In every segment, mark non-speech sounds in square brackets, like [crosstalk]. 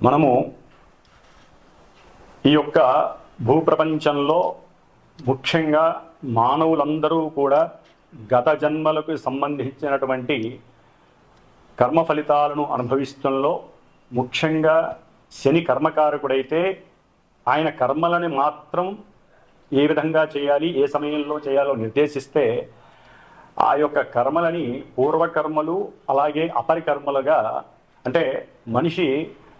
మనము ఈ యొక్క భూప్రపంచంలో ముఖ్యంగా మానవులందరూ కూడా గత జన్మలకు సంబంధించినటువంటి కర్మ ఫలితాలను అనుభవిస్తుంలో ముఖ్యంగా శని కర్మకారకుడైతే ఆయన కర్మలని మాత్రం ఏ విధంగా చేయాలి ఏ సమయంలో చేయాలో నిర్దేశిస్తే ఆ యొక్క కర్మలని పూర్వకర్మలు అలాగే అపరికర్మలుగా అంటే మనిషి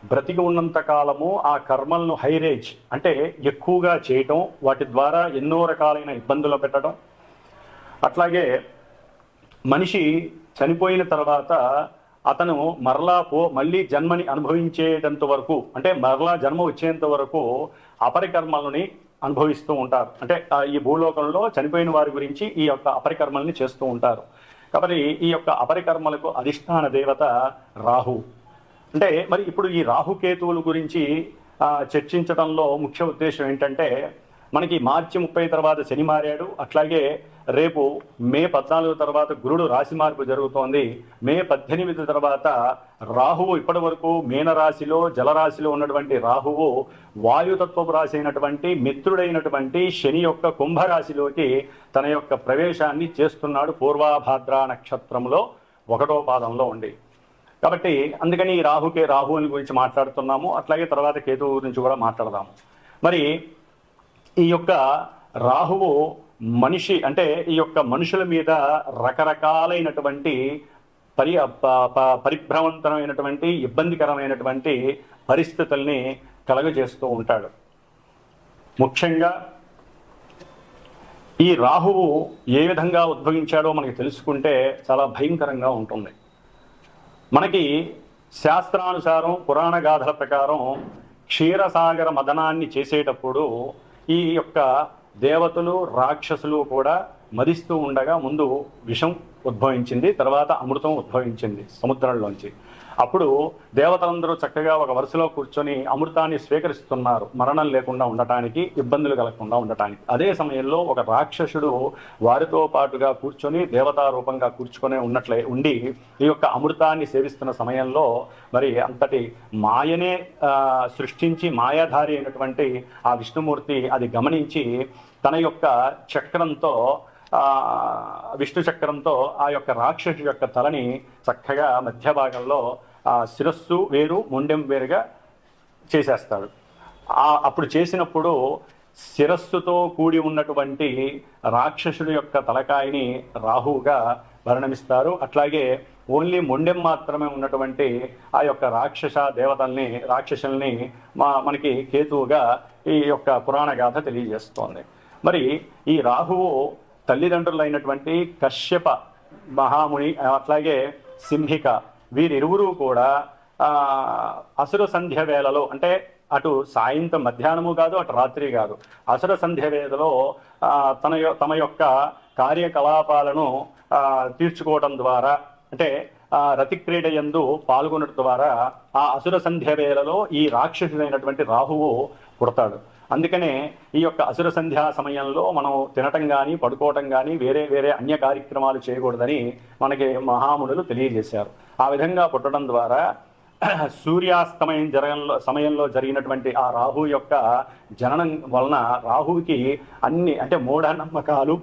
బ్రతికి ఉన్నంత కాలము ఆ కర్మలను హైరేజ్ అంటే ఎక్కువగా చేయటం వాటి ద్వారా ఎన్నో రకాలైన ఇబ్బందులు పెట్టడం. అట్లాగే మనిషి చనిపోయిన తర్వాత అతను మరలా పో మళ్ళీ జన్మని అనుభవించేటంత వరకు అంటే మరలా జన్మ వచ్చేంత వరకు అపరికర్మలని అనుభవిస్తూ ఉంటారు. అంటే ఆ ఈ భూలోకంలో చనిపోయిన వారి గురించి ఈ యొక్క అపరికర్మల్ని చేస్తూ ఉంటారు. కాబట్టి ఈ యొక్క అపరికర్మలకు అధిష్టాన దేవత రాహు. అంటే మరి ఇప్పుడు ఈ రాహుకేతువుల గురించి చర్చించడంలో ముఖ్య ఉద్దేశం ఏంటంటే మనకి మార్చి ముప్పై తర్వాత శని మారాడు. అట్లాగే రేపు మే పద్నాలుగు తర్వాత గురుడు రాశి మార్పు జరుగుతోంది. మే పద్దెనిమిది తర్వాత రాహువు ఇప్పటి వరకు మీనరాశిలో జలరాశిలో ఉన్నటువంటి రాహువు వాయుతత్వపు రాశి అయినటువంటి మిత్రుడైనటువంటి శని యొక్క కుంభరాశిలోకి తన యొక్క ప్రవేశాన్ని చేస్తున్నాడు పూర్వాభాద్ర నక్షత్రంలో ఒకటో పాదంలో ఉండి. కాబట్టి అందుకని ఈ రాహుకే రాహువుని గురించి మాట్లాడుతున్నాము. అట్లాగే తర్వాత కేతువు గురించి కూడా మాట్లాడదాము. మరి ఈ యొక్క రాహువు మనిషి అంటే ఈ యొక్క మనుషుల మీద రకరకాలైనటువంటి పరి పరిభ్రవంతమైనటువంటి పరిభ్రమంతరమైనటువంటి ఇబ్బందికరమైనటువంటి పరిస్థితుల్ని కలగజేస్తూ ఉంటాడు. ముఖ్యంగా ఈ రాహువు ఏ విధంగా ఉద్భవించాడో మనకి తెలుసుకుంటే చాలా భయంకరంగా ఉంటుంది. మనకి శాస్త్రానుసారం పురాణ గాథల ప్రకారం క్షీరసాగర మదనాన్ని చేసేటప్పుడు ఈ యొక్క దేవతలు రాక్షసులు కూడా మదిస్తూ ఉండగా ముందు విషం ఉద్భవించింది తర్వాత అమృతం ఉద్భవించింది సముద్రంలోంచి. అప్పుడు దేవతలందరూ చక్కగా ఒక వరుసలో కూర్చొని అమృతాన్ని స్వీకరిస్తున్నారు. మరణం లేకుండా ఉండటానికి ఇబ్బందులు కలగకుండా ఉండటానికి. అదే సమయంలో ఒక రాక్షసుడు వారితో పాటుగా కూర్చొని దేవతా రూపంగా కూర్చుకొని ఉన్నట్లే ఉండి ఈ యొక్క అమృతాన్ని సేవిస్తున్న సమయంలో మరి అంతటి మాయనే సృష్టించి మాయాధారి అయినటువంటి ఆ విష్ణుమూర్తి అది గమనించి తన యొక్క చక్రంతో విష్ణు చక్రంతో ఆ యొక్క రాక్షసు యొక్క తలని చక్కగా మధ్య భాగంలో శిరస్సు వేరు ముండెం వేరుగా చేసేస్తాడు. ఆ అప్పుడు చేసినప్పుడు శిరస్సుతో కూడి ఉన్నటువంటి రాక్షసుడు యొక్క తలకాయని రాహువుగా వర్ణమిస్తారు అట్లాగే ఓన్లీ మొండెం మాత్రమే ఉన్నటువంటి ఆ యొక్క రాక్షస దేవతల్ని రాక్షసుల్ని మా మనకి కేతువుగా ఈ యొక్క పురాణ గాథ తెలియజేస్తోంది. మరి ఈ రాహువు తల్లిదండ్రులైనటువంటి కశ్యప మహాముని అట్లాగే సింహిక వీరిరువురు కూడా అసుర సంధ్య వేళలో అంటే అటు సాయంత్రం మధ్యాహ్నము కాదు అటు రాత్రి కాదు. అసుర సంధ్య వేళలో తన తమ యొక్క కార్యకలాపాలను తీర్చుకోవడం ద్వారా అంటే రతిక్రీడ యందు పాల్గొనడం ద్వారా ఆ అసుర సంధ్య వేళలో ఈ రాక్షసుడైనటువంటి రాహువు పుడతాడు. అందుకనే ఈ యొక్క అసుర సంధ్యా సమయంలో మనం తినటం కానీ పడుకోవటం కానీ వేరే వేరే అన్య కార్యక్రమాలు చేయకూడదని మనకి మహామునులు తెలియజేశారు. ఆ విధంగా పుట్టడం ద్వారా [clears throat] సూర్యాస్తమయం జరగంలో సమయంలో జరిగినటువంటి ఆ రాహు యొక్క జననం వలన రాహువుకి అన్ని అంటే మూఢనమ్మకాలు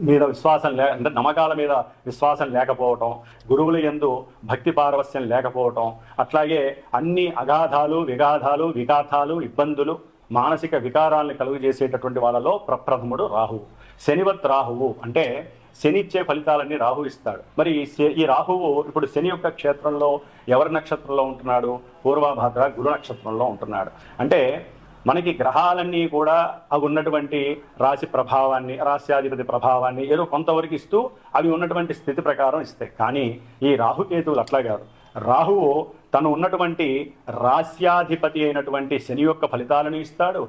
మీద విశ్వాసం లే అంటే నమ్మకాల మీద విశ్వాసం లేకపోవటం గురువుల యందు భక్తి పారవస్యం లేకపోవటం అట్లాగే అన్ని అగాధాలు విగాధాలు విఘాతాలు ఇబ్బందులు మానసిక వికారాలను కలుగు చేసేటటువంటి వాళ్ళలో ప్రప్రథముడు రాహువు. శనివత్ రాహువు అంటే శని ఇచ్చే ఫలితాలన్నీ రాహు ఇస్తాడు. మరి ఈ శ- ఈ రాహువు ఇప్పుడు శని యొక్క క్షేత్రంలో ఎవరి నక్షత్రంలో ఉంటున్నాడు? పూర్వభద్ర గురు నక్షత్రంలో ఉంటున్నాడు. అంటే మనకి గ్రహాలన్నీ కూడా అవి ఉన్నటువంటి రాశి ప్రభావాన్ని రాశ్యాధిపతి ప్రభావాన్ని ఏదో కొంతవరకు ఇస్తూ అవి ఉన్నటువంటి స్థితి ప్రకారం ఇస్తాయి. కానీ ఈ రాహుకేతువులు అట్లా కాదు. రాహువు తను ఉన్నటువంటి రాస్యాధిపతి అయినటువంటి శని యొక్క ఫలితాలను ఇస్తాడు.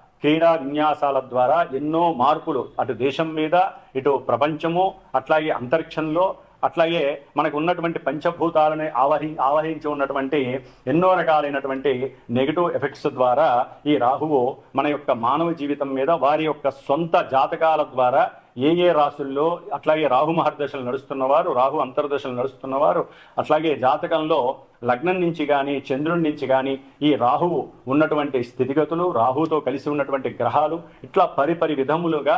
క్రీడా విన్యాసాల ద్వారా ఎన్నో మార్పులు అటు దేశం మీద ఇటు ప్రపంచము అట్లాగే అంతరిక్షంలో అట్లాగే మనకు ఉన్నటువంటి పంచభూతాలని ఆవహి ఆవహించి ఉన్నటువంటి ఎన్నో రకాలైనటువంటి నెగిటివ్ ఎఫెక్ట్స్ ద్వారా ఈ రాహువు మన యొక్క మానవ జీవితం మీద వారి యొక్క సొంత జాతకాల ద్వారా ఏ ఏ రాసుల్లో అట్లాగే రాహు మహర్దశలు నడుస్తున్నవారు రాహు అంతర్దశలు నడుస్తున్నవారు అట్లాగే జాతకంలో లగ్నం నుంచి కానీ చంద్రుడి నుంచి కానీ ఈ రాహువు ఉన్నటువంటి స్థితిగతులు రాహుతో కలిసి ఉన్నటువంటి గ్రహాలు ఇట్లా పరిపరి విధములుగా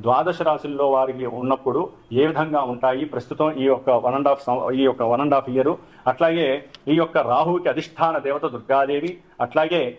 ద్వాదశ రాశుల్లో వారికి ఉన్నప్పుడు ఏ విధంగా ఉంటాయి? ప్రస్తుతం ఈ యొక్క వన్ అండ్ హాఫ్ ఈ యొక్క వన్ అండ్ హాఫ్ ఇయర్ అట్లాగే ఈ యొక్క రాహువుకి అధిష్టాన దేవత దుర్గాదేవి. అట్లాగే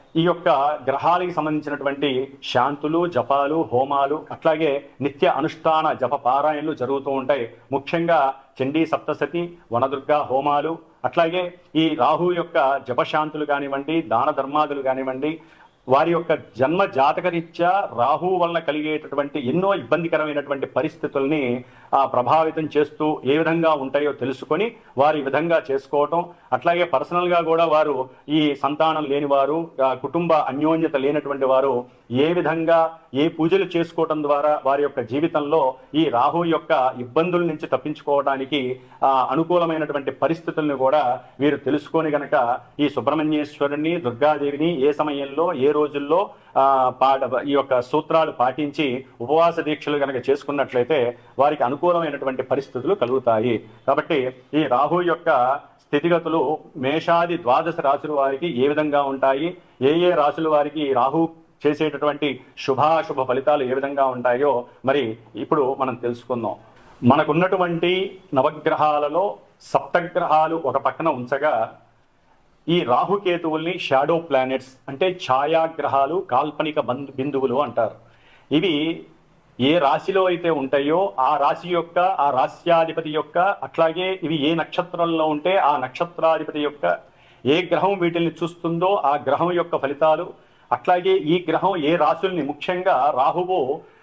ఈ యొక్క గ్రహాలకి సంబంధించినటువంటి శాంతులు జపాలు హోమాలు అట్లాగే నిత్య అనుష్ఠాన జప పారాయణలు జరుగుతూ ఉంటాయి. ముఖ్యంగా చండీ సప్తసతి వనదుర్గ హోమాలు అట్లాగే ఈ రాహు యొక్క జపశాంతులు కానివ్వండి దాన ధర్మాదులు కానివ్వండి వారి యొక్క జన్మ జాతకరీత్యా రాహు వలన కలిగేటటువంటి ఎన్నో ఇబ్బందికరమైనటువంటి పరిస్థితుల్ని ప్రభావితం చేస్తూ ఏ విధంగా ఉంటాయో తెలుసుకొని వారి ఈ విధంగా చేసుకోవటం. అట్లాగే పర్సనల్గా కూడా వారు ఈ సంతానం లేనివారు కుటుంబ అన్యోన్యత లేనటువంటి వారు ఏ విధంగా ఏ పూజలు చేసుకోవటం ద్వారా వారి యొక్క జీవితంలో ఈ రాహు యొక్క ఇబ్బందుల నుంచి తప్పించుకోవడానికి అనుకూలమైనటువంటి పరిస్థితులను కూడా వీరు తెలుసుకొని గనక ఈ సుబ్రహ్మణ్యేశ్వరుని దుర్గాదేవిని ఏ సమయంలో ఏ రోజుల్లో ఆ, పాట ఈ యొక్క సూత్రాలు పాటించి ఉపవాస దీక్షలు గనక చేసుకున్నట్లయితే వారికి అను అనుకూలమైనటువంటి పరిస్థితులు కలుగుతాయి. కాబట్టి ఈ రాహు యొక్క స్థితిగతులు మేషాది ద్వాదశ రాశుల వారికి ఏ విధంగా ఉంటాయి? ఏ ఏ రాశుల వారికి ఈ రాహు చేసేటటువంటి శుభాశుభ ఫలితాలు ఏ విధంగా ఉంటాయో మరి ఇప్పుడు మనం తెలుసుకుందాం. మనకున్నటువంటి నవగ్రహాలలో సప్తగ్రహాలు ఒక పక్కన ఉంచగా ఈ రాహుకేతువుల్ని షాడో ప్లానెట్స్ అంటే ఛాయాగ్రహాలు కాల్పనిక బంధు బిందువులు అంటారు. ఇవి ఏ రాశిలో అయితే ఉంటాయో ఆ రాశి యొక్క ఆ రాశ్యాధిపతి యొక్క అట్లాగే ఇవి ఏ నక్షత్రంలో ఉంటే ఆ నక్షత్రాధిపతి యొక్క ఏ గ్రహం వీటిని చూస్తుందో ఆ గ్రహం యొక్క ఫలితాలు అట్లాగే ఈ గ్రహం ఏ రాశుల్ని ముఖ్యంగా రాహువు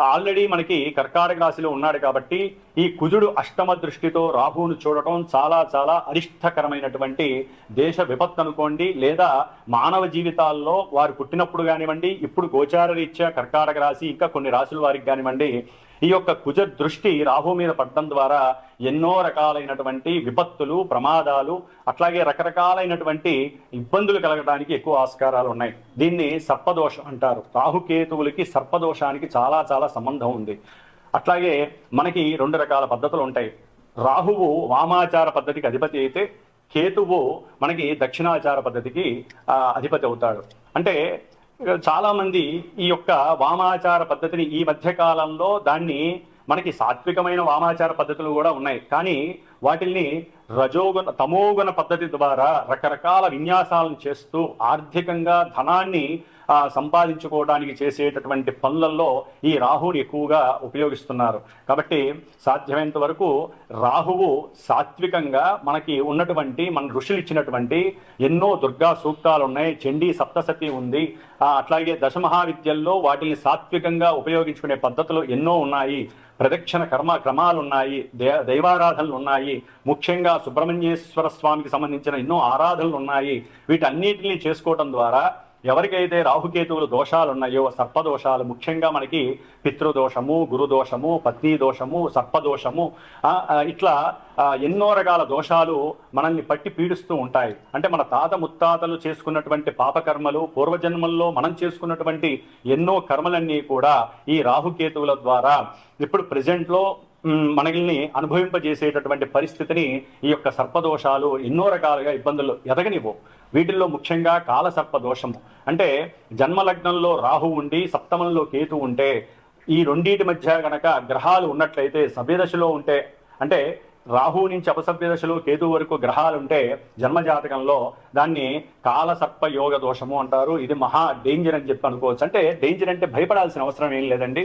ఆల్రెడీ మనకి కర్కాటక రాశిలో ఉన్నాడు కాబట్టి ఈ కుజుడు అష్టమ దృష్టితో రాహువును చూడటం చాలా చాలా అరిష్టకరమైనటువంటి దేశ విపత్తు అనుకోండి. లేదా మానవ జీవితాల్లో వారు పుట్టినప్పుడు కానివ్వండి ఇప్పుడు గోచార రీత్యా కర్కాటక రాశి ఇంకా కొన్ని రాశుల వారికి కానివ్వండి ఈ యొక్క కుజ దృష్టి రాహు మీద పడడం ద్వారా ఎన్నో రకాలైనటువంటి విపత్తులు ప్రమాదాలు అట్లాగే రకరకాలైనటువంటి ఇబ్బందులు కలగడానికి ఎక్కువ ఆస్కారాలు ఉన్నాయి. దీన్ని సర్పదోషం అంటారు. రాహుకేతువులకి సర్పదోషానికి చాలా చాలా సంబంధం ఉంది. అట్లాగే మనకి రెండు రకాల పద్ధతులు ఉంటాయి. రాహువు వామాచార పద్ధతికి అధిపతి అయితే కేతువు మనకి దక్షిణాచార పద్ధతికి అధిపతి అవుతాడు. అంటే చాలా మంది ఈ యొక్క వామాచార పద్ధతిని ఈ మధ్య కాలంలో దాన్ని మనకి సాత్వికమైన వామాచార పద్ధతులు కూడా ఉన్నాయి. కానీ వాటిల్ని రజోగుణ తమోగుణ పద్ధతి ద్వారా రకరకాల విన్యాసాలను చేస్తూ ఆర్థికంగా ధనాన్ని సంపాదించుకోవడానికి చేసేటటువంటి పనులలో ఈ రాహుని ఎక్కువగా ఉపయోగిస్తున్నారు. కాబట్టి సాధ్యమైనంత వరకు రాహువు సాత్వికంగా మనకి ఉన్నటువంటి మన ఋషులు ఇచ్చినటువంటి ఎన్నో దుర్గా సూక్తాలు ఉన్నాయి చండీ సప్తసతి ఉంది. అట్లాగే దశమహావిద్యల్లో వాటిని సాత్వికంగా ఉపయోగించుకునే పద్ధతులు ఎన్నో ఉన్నాయి. ప్రదక్షిణ కర్మ క్రమాలు ఉన్నాయి దే దైవారాధనలు ఉన్నాయి ముఖ్యంగా సుబ్రహ్మణ్యేశ్వర స్వామికి సంబంధించిన ఎన్నో ఆరాధనలు ఉన్నాయి వీటన్నిటిని చేసుకోవటం ద్వారా ఎవరికైతే రాహుకేతువులు దోషాలు ఉన్నాయో సర్పదోషాలు ముఖ్యంగా మనకి పితృదోషము గురుదోషము పత్ని దోషము సర్పదోషము ఇట్లా ఎన్నో రకాల దోషాలు మనల్ని పట్టి పీడిస్తూ ఉంటాయి. అంటే మన తాత ముత్తాతలు చేసుకున్నటువంటి పాపకర్మలు పూర్వజన్మల్లో మనం చేసుకున్నటువంటి ఎన్నో కర్మలన్నీ కూడా ఈ రాహుకేతువుల ద్వారా ఇప్పుడు ప్రజెంట్లో మనల్ని అనుభవింపజేసేటటువంటి పరిస్థితిని ఈ యొక్క సర్పదోషాలు ఎన్నో రకాలుగా ఇబ్బందులు ఎదగనివ్వు. వీటిల్లో ముఖ్యంగా కాలసర్ప దోషము అంటే జన్మలగ్నంలో రాహు ఉండి సప్తమంలో కేతు ఉంటే ఈ రెండింటి మధ్య గనక గ్రహాలు ఉన్నట్లయితే సభ్యదశలో ఉంటే అంటే రాహు నుంచి అపసభ్య దశలో కేతు వరకు గ్రహాలు ఉంటే జన్మజాతకంలో దాన్ని కాలసర్ప యోగ దోషము అంటారు. ఇది మహా డేంజర్ అని చెప్పి అనుకోవచ్చు. అంటే డేంజర్ అంటే భయపడాల్సిన అవసరం ఏం లేదండి.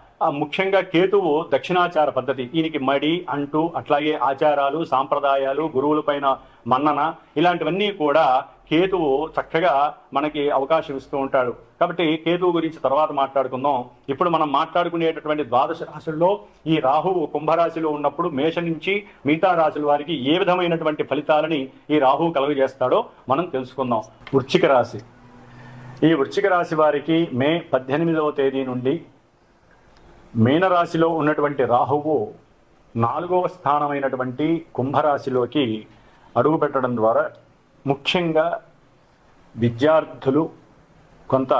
ముఖ్యంగా కేతువు దక్షిణాచార పద్ధతి. దీనికి మడి అంటూ అట్లాగే ఆచారాలు సాంప్రదాయాలు గురువులపైన మన్నన ఇలాంటివన్నీ కూడా కేతువు చక్కగా మనకి అవకాశం ఇస్తూ ఉంటాడు. కాబట్టి కేతువు గురించి తర్వాత మాట్లాడుకుందాం. ఇప్పుడు మనం మాట్లాడుకునేటటువంటి ద్వాదశ రాశుల్లో ఈ రాహువు కుంభరాశిలో ఉన్నప్పుడు మేష నుంచి మిగతా రాశుల వారికి ఏ విధమైనటువంటి ఫలితాలని ఈ రాహువు కలుగజేస్తాడో మనం తెలుసుకుందాం. వృశ్చిక రాశి. ఈ వృశ్చిక రాశి వారికి మే పద్దెనిమిదవ తేదీ నుండి మీనరాశిలో ఉన్నటువంటి రాహువు నాలుగవ స్థానమైనటువంటి కుంభరాశిలోకి అడుగు పెట్టడం ద్వారా ముఖ్యంగా విద్యార్థులు కొంత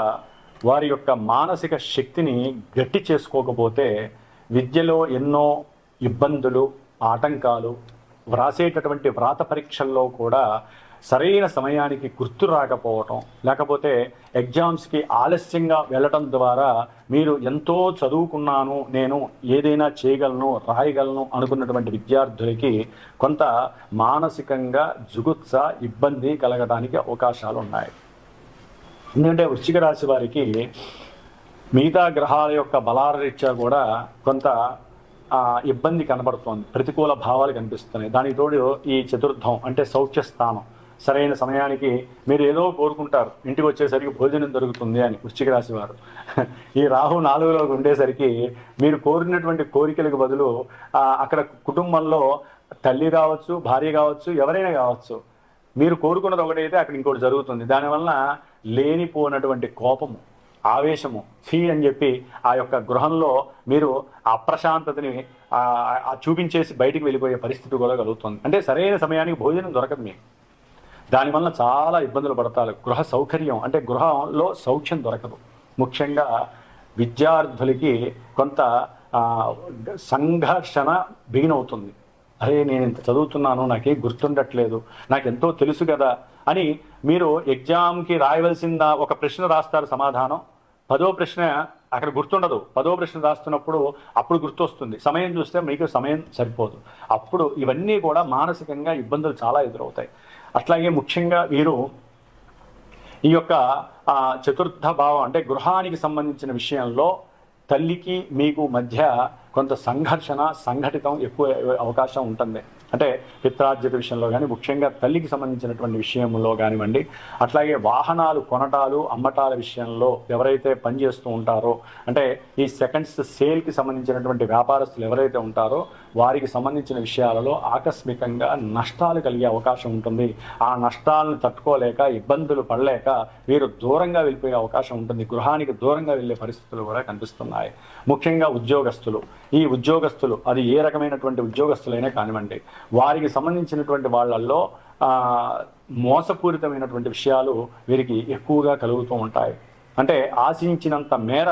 వారి యొక్క మానసిక శక్తిని గట్టి చేసుకోకపోతే విద్యలో ఎన్నో ఇబ్బందులు ఆటంకాలు వ్రాసేటటువంటి వ్రాత పరీక్షల్లో కూడా సరైన సమయానికి గుర్తు రాకపోవటం లేకపోతే ఎగ్జామ్స్కి ఆలస్యంగా వెళ్ళటం ద్వారా మీరు ఎంతో చదువుకున్నాను నేను ఏదైనా చేయగలను రాయగలను అనుకున్నటువంటి విద్యార్థులకి కొంత మానసికంగా జుగుత్స ఇబ్బంది కలగడానికి అవకాశాలు ఉన్నాయి ఎందుకంటే వృశ్చిక రాశి వారికి మిగతా గ్రహాల యొక్క బలాల రీత్యా కూడా కొంత ఇబ్బంది కనబడుతోంది. ప్రతికూల భావాలు కనిపిస్తున్నాయి. దానికి తోడు ఈ చతుర్థం అంటే సౌఖ్య స్థానం సరైన సమయానికి మీరు ఏదో కోరుకుంటారు. ఇంటికి వచ్చేసరికి భోజనం దొరుకుతుంది అని వృశ్చిక రాశి వారు. [laughs] ఈ రాహు నాలుగులోకి ఉండేసరికి మీరు కోరినటువంటి కోరికలకు బదులు అక్కడ కుటుంబంలో తల్లి కావచ్చు భార్య కావచ్చు ఎవరైనా కావచ్చు మీరు కోరుకున్నది ఒకటైతే అక్కడ ఇంకోటి జరుగుతుంది. దానివల్ల లేనిపోనటువంటి కోపము ఆవేశము ఛీ అని చెప్పి ఆ యొక్క గృహంలో మీరు ఆ అప్రశాంతతని ఆ- చూపించేసి బయటికి వెళ్ళిపోయే పరిస్థితి కూడా కలుగుతుంది. అంటే సరైన సమయానికి భోజనం దొరకదు మీకు. దానివల్ల చాలా ఇబ్బందులు పడతారు. గృహ సౌకర్యం అంటే గృహంలో సౌఖ్యం దొరకదు. ముఖ్యంగా విద్యార్థులకి కొంత సంఘర్షణ బిగిన్ అవుతుంది అరే నేను ఇంత చదువుతున్నాను నాకేం గుర్తుండట్లేదు నాకు ఎంతో తెలుసు కదా అని మీరు ఎగ్జామ్కి రాయవలసిన ఒక ప్రశ్న రాస్తారు సమాధానం. పదో ప్రశ్న అక్కడ గుర్తుండదు. పదో ప్రశ్న రాస్తున్నప్పుడు అప్పుడు గుర్తొస్తుంది. సమయం చూస్తే మీకు సమయం సరిపోదు. అప్పుడు ఇవన్నీ కూడా మానసికంగా ఇబ్బందులు చాలా ఎదురవుతాయి. అట్లాగే ముఖ్యంగా వీరు ఈ యొక్క చతుర్థ భావం అంటే గృహానికి సంబంధించిన విషయంలో తల్లికి మీకు మధ్య కొంత సంఘర్షణ సంఘటితం ఎక్కువ అవకాశం ఉంటుంది. అంటే పిత్రార్జిత విషయంలో కానీ ముఖ్యంగా తల్లికి సంబంధించినటువంటి విషయంలో కానివ్వండి అట్లాగే వాహనాలు కొనటాలు అమ్మటాల విషయంలో ఎవరైతే పనిచేస్తూ ఉంటారో అంటే ఈ సెకండ్స్ సేల్కి సంబంధించినటువంటి వ్యాపారస్తులు ఎవరైతే ఉంటారో వారికి సంబంధించిన విషయాలలో ఆకస్మికంగా నష్టాలు కలిగే అవకాశం ఉంటుంది. ఆ నష్టాలను తట్టుకోలేక ఇబ్బందులు పడలేక వీరు దూరంగా వెళ్ళిపోయే అవకాశం ఉంటుంది. గృహానికి దూరంగా వెళ్ళే పరిస్థితులు కూడా కనిపిస్తున్నాయి. ముఖ్యంగా ఉద్యోగస్తులు. ఈ ఉద్యోగస్తులు అది ఏ రకమైనటువంటి ఉద్యోగస్తులైనా కానివ్వండి వారికి సంబంధించినటువంటి వాళ్ళల్లో మోసపూరితమైనటువంటి విషయాలు వీరికి ఎక్కువగా కలుగుతూ ఉంటాయి. అంటే ఆశించినంత మేర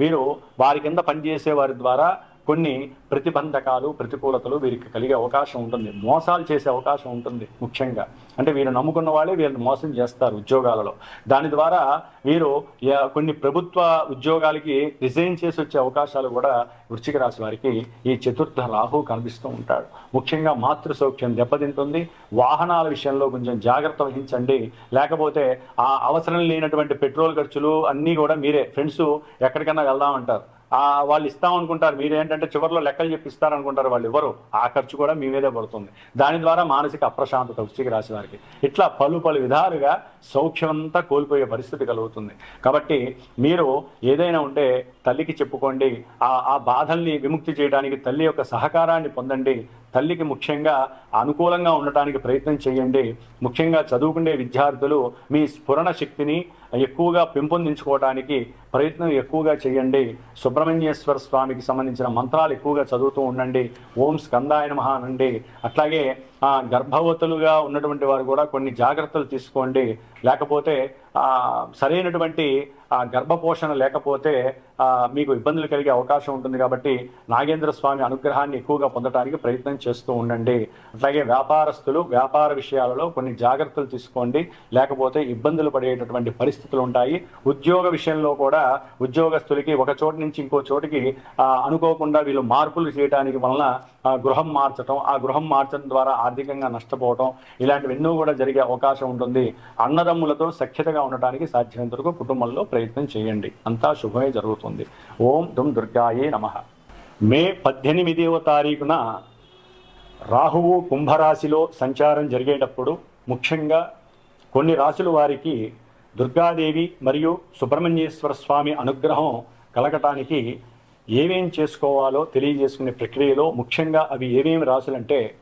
వీరు వారి కింద పనిచేసే వారి ద్వారా కొన్ని ప్రతిబంధకాలు ప్రతికూలతలు వీరికి కలిగే అవకాశం ఉంటుంది. మోసాలు చేసే అవకాశం ఉంటుంది ముఖ్యంగా. అంటే వీరు నమ్ముకున్న వాళ్ళే వీరిని మోసం చేస్తారు ఉద్యోగాలలో. దాని ద్వారా వీరు యా- కొన్ని ప్రభుత్వ ఉద్యోగాలకి రిజైన్ చేసి వచ్చే అవకాశాలు కూడా వృశ్చిక రాశి వారికి ఈ చతుర్థ రాహు కనిపిస్తూ ఉంటాడు. ముఖ్యంగా మాతృ సౌఖ్యం దెబ్బతింటుంది. వాహనాల విషయంలో కొంచెం జాగ్రత్త వహించండి. లేకపోతే ఆ అవసరం లేనటువంటి పెట్రోల్ ఖర్చులు అన్నీ కూడా మీరే ఫ్రెండ్స్ ఎక్కడికైనా వెళ్దామంటారు. ఆ వాళ్ళు ఇస్తాం అనుకుంటారు మీరు ఏంటంటే చివరిలో లెక్కలు చెప్పిస్తారు అనుకుంటారు వాళ్ళు ఎవరు ఆ ఖర్చు కూడా మీ మీదే పడుతుంది. దాని ద్వారా మానసిక అప్రశాంతత వృష్టికి రాశి వారికి. ఇట్లా పలు పలు విధాలుగా సౌఖ్యమంతా కోల్పోయే పరిస్థితి కలుగుతుంది. కాబట్టి మీరు ఏదైనా ఉంటే తల్లికి చెప్పుకోండి. ఆ ఆ బాధల్ని విముక్తి చేయడానికి తల్లి యొక్క సహకారాన్ని పొందండి. తల్లికి ముఖ్యంగా అనుకూలంగా ఉండటానికి ప్రయత్నం చేయండి. ముఖ్యంగా చదువుకునే విద్యార్థులు మీ స్ఫురణ శక్తిని ఎక్కువగా పెంపొందించుకోవడానికి ప్రయత్నం ఎక్కువగా చేయండి. సుబ్రహ్మణ్యేశ్వర స్వామికి సంబంధించిన మంత్రాలు ఎక్కువగా చదువుతూ ఉండండి. ఓం స్కందాయ మహానండి అనండి అట్లాగే ఆ, గర్భవతులుగా ఉన్నటువంటి వారు కూడా కొన్ని జాగ్రత్తలు తీసుకోండి. లేకపోతే సరైనటువంటి గర్భపోషణ లేకపోతే మీకు ఇబ్బందులు కలిగే అవకాశం ఉంటుంది కాబట్టి నాగేంద్ర స్వామి అనుగ్రహాన్ని ఎక్కువగా పొందడానికి ప్రయత్నం చేస్తూ ఉండండి. అట్లాగే వ్యాపారస్తులు వ్యాపార విషయాలలో కొన్ని జాగ్రత్తలు తీసుకోండి. లేకపోతే ఇబ్బందులు పడేటటువంటి పరిస్థితులు ఉంటాయి. ఉద్యోగ విషయంలో కూడా ఉద్యోగస్తులకి ఒక చోటు నుంచి ఇంకో చోటికి అనుకోకుండా వీళ్ళు మార్పులు చేయడానికి వలన గృహం మార్చడం ఆ గృహం మార్చడం ద్వారా ఆర్థికంగా నష్టపోవటం ఇలాంటివి ఎన్నో కూడా జరిగే అవకాశం ఉంటుంది. అన్నదమ్ములతో సఖ్యతగా ఉండటానికి సాధ్యమైనంత వరకు కుటుంబంలో ప్రయత్నం చేయండి. అంతా శుభమే జరుగుతుంది. ఓం దుమ్ దుర్గాయే నమ. మే పద్దెనిమిదవ తారీఖున రాహువు కుంభరాశిలో సంచారం జరిగేటప్పుడు ముఖ్యంగా కొన్ని రాశుల వారికి దుర్గాదేవి మరియు సుబ్రహ్మణ్యేశ్వర స్వామి అనుగ్రహం కలగటానికి ఏమేం చేసుకోవాలో తెలియజేసుకునే ప్రక్రియలో ముఖ్యంగా అవి ఏమేమి రాశులంటే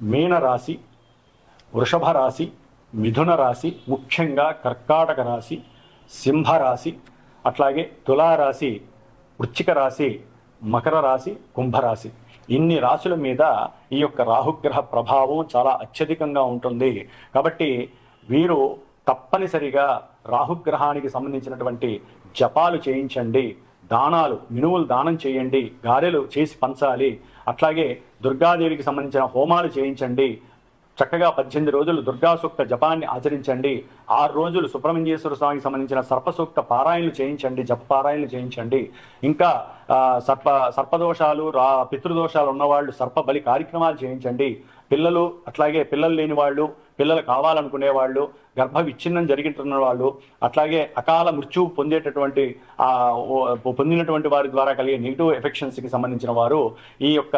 మీనరాశి వృషభ రాశి మిథున రాశి ముఖ్యంగా కర్కాటక రాశి సింహరాశి అట్లాగే తులారాశి వృచ్చిక రాశి మకర రాశి కుంభరాశి. ఇన్ని రాశుల మీద ఈ యొక్క రాహుగ్రహ ప్రభావం చాలా అత్యధికంగా ఉంటుంది. కాబట్టి వీరు తప్పనిసరిగా రాహుగ్రహానికి సంబంధించినటువంటి జపాలు చేయించండి. దానాలు మినువులు దానం చేయండి. గారెలు చేసి పంచాలి. అట్లాగే దుర్గాదేవికి సంబంధించిన హోమాలు చేయించండి. చక్కగా పద్దెనిమిది రోజులు దుర్గాసూక్త జపాన్ని ఆచరించండి. ఆరు రోజులు సుబ్రహ్మణ్యేశ్వర స్వామికి సంబంధించిన సర్పసూక్త పారాయణలు చేయించండి జప పారాయణలు చేయించండి. ఇంకా సర్ప సర్పదోషాలు రా పితృదోషాలు ఉన్నవాళ్ళు సర్ప బలి కార్యక్రమాలు చేయించండి. పిల్లలు అట్లాగే పిల్లలు లేని వాళ్ళు పిల్లలు కావాలనుకునే వాళ్ళు గర్భ విచ్ఛిన్నం జరుగుతున్న వాళ్ళు అట్లాగే అకాల మృత్యువు పొందేటటువంటి ఆ పొందినటువంటి వారి ద్వారా కలిగే నెగిటివ్ ఎఫెక్షన్స్కి సంబంధించిన వారు ఈ యొక్క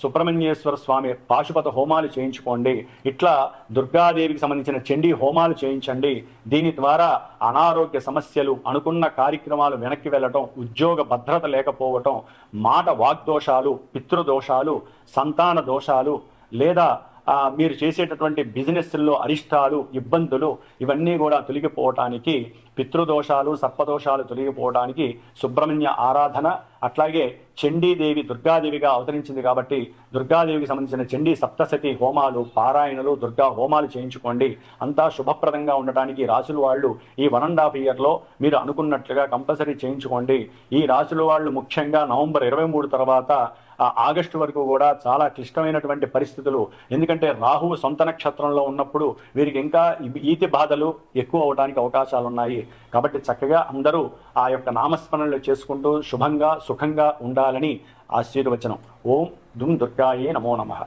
సుబ్రహ్మణ్యేశ్వర స్వామి పాశుపత హోమాలు చేయించుకోండి. ఇట్లా దుర్గాదేవికి సంబంధించిన చండీ హోమాలు చేయించండి. దీని ద్వారా అనారోగ్య సమస్యలు అనుకున్న కార్యక్రమాలు వెనక్కి వెళ్ళటం ఉద్యోగ భద్రత లేకపోవటం మాట వాగ్దోషాలు పితృదోషాలు సంతాన దోషాలు లేదా మీరు చేసేటటువంటి బిజినెస్లో అరిష్టాలు ఇబ్బందులు ఇవన్నీ కూడా తొలగిపోవటానికి పితృదోషాలు సర్పదోషాలు తొలగిపోవడానికి సుబ్రహ్మణ్య ఆరాధన అట్లాగే చండీదేవి దుర్గాదేవిగా అవతరించింది కాబట్టి దుర్గాదేవికి సంబంధించిన చండీ సప్తశతి హోమాలు పారాయణలు దుర్గా హోమాలు చేయించుకోండి. అంతా శుభప్రదంగా ఉండటానికి రాసుల వాళ్ళు ఈ వన్ అండ్ హాఫ్ ఇయర్లో మీరు అనుకున్నట్లుగా కంపల్సరీ చేయించుకోండి. ఈ రాసుల వాళ్ళు ముఖ్యంగా నవంబర్ ఇరవై మూడు తర్వాత ఆగస్టు వరకు కూడా చాలా క్లిష్టమైనటువంటి పరిస్థితులు. ఎందుకంటే రాహువు సొంత నక్షత్రంలో ఉన్నప్పుడు వీరికి ఇంకా ఈతి బాధలు ఎక్కువ అవడానికి అవకాశాలు ఉన్నాయి కాబట్టి చక్కగా అందరూ ఆ యొక్క నామస్మరణలు చేసుకుంటూ శుభంగా సుఖంగా ఉండాలని ఆశీర్వచనం. ఓం దుమ్ దుర్గాయే నమో నమః.